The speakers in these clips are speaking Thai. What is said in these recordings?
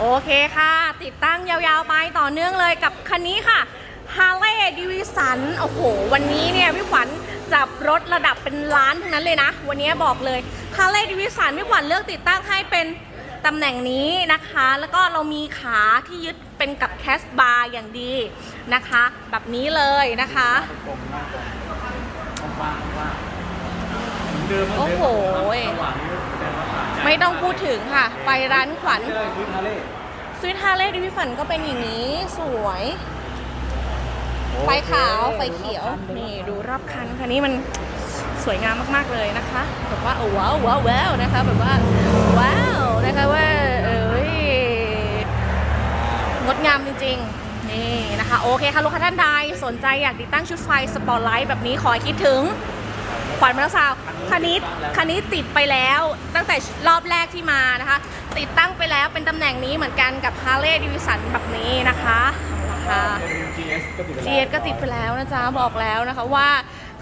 โอเคค่ะ ติดตั้งยาวๆไปต่อเนื่องเลยกับคันนี้ค่ะ Harley Davidson โอ้โห วันนี้เนี่ยพี่ขวัญจับรถระดับเป็นล้านทั้งนั้นเลยนะ วันนี้บอกเลย Harley Davidson พี่ขวัญเลือกติดตั้งให้เป็นตำแหน่งนี้นะคะ แล้วก็เรามีขาที่ยึดเป็นกับแคสบาร์อย่างดีนะคะ แบบนี้เลยนะคะตรงหน้าตรงว่างๆว่างๆเหมือนเดิมเหมือนเดิมโอ้โห ไม่ต้องพูดถึงค่ะไฟร้านขวัญนี่เลยคือทะเลสวิตฮาเลย์ดิวิฟันก็เป็นอย่างนี้สวย ไฟขาวไฟเขียวนี่ดูรอบคันคันนี้มันสวยงามมากๆเลยนะคะแบบว่าว้าวว้าวว้าวนะคะแบบว่าว้าวนะคะว่าเอ้ยงดงามจริงๆนี่นะคะโอเคค่ะลูกค้าท่านใดสนใจอยากติดตั้งชุดไฟสปอตไลท์แบบนี้ขอคิดถึง ขวัญมาแล้วสาวคันนี้คันนี้ติดไปแล้วตั้งแต่รอบแรกที่มานะคะ ติดตั้งไปแล้วเป็นตำแหน่งนี้เหมือนกันกับ Harley Davidson แบบนี้นะคะนะคะ GS ก็ติดไปเจียดก็ติดไปแล้วนะจ๊ะ บอกแล้วนะคะว่า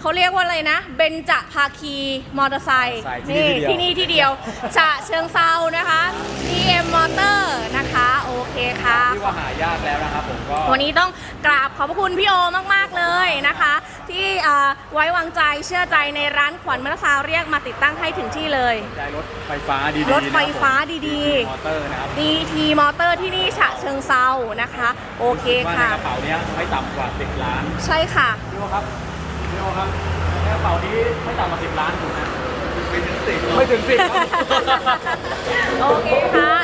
เขาเรียกว่าอะไรนะเบนจภาคีมอเตอร์ไซค์นี่ที่นี่ที่เดียวจะเชิงเซานะคะ DM Motor นะคะ โอเคค่ะที่ว่าหายากแล้วนะครับผมก็วันนี้ต้องกราบขอบพระคุณพี่โอมาก ๆ เลยนะคะ ที่อ่าไว้วางใจเชื่อใจในร้านขวัญมรสาวเรียกมาติดตั้งให้ถึงที่เลย ได้รถไฟฟ้าดีๆรถไฟฟ้าดีมอเตอร์นะครับ DT Motor ที่นี่ฉะเชิงเซานะคะ โอเคว่าในค่ะกระเป๋าเนี้ยไม่ต่ำกว่า 10 ล้าน ใช่ค่ะพี่โอครับพี่โอครับในกระเป๋านี้ไม่ต่ำกว่า 10 ล้านถูกไหมไม่ถึงสิบไม่ถึงสิบครับโอเคค่ะสวัสดีค่ะ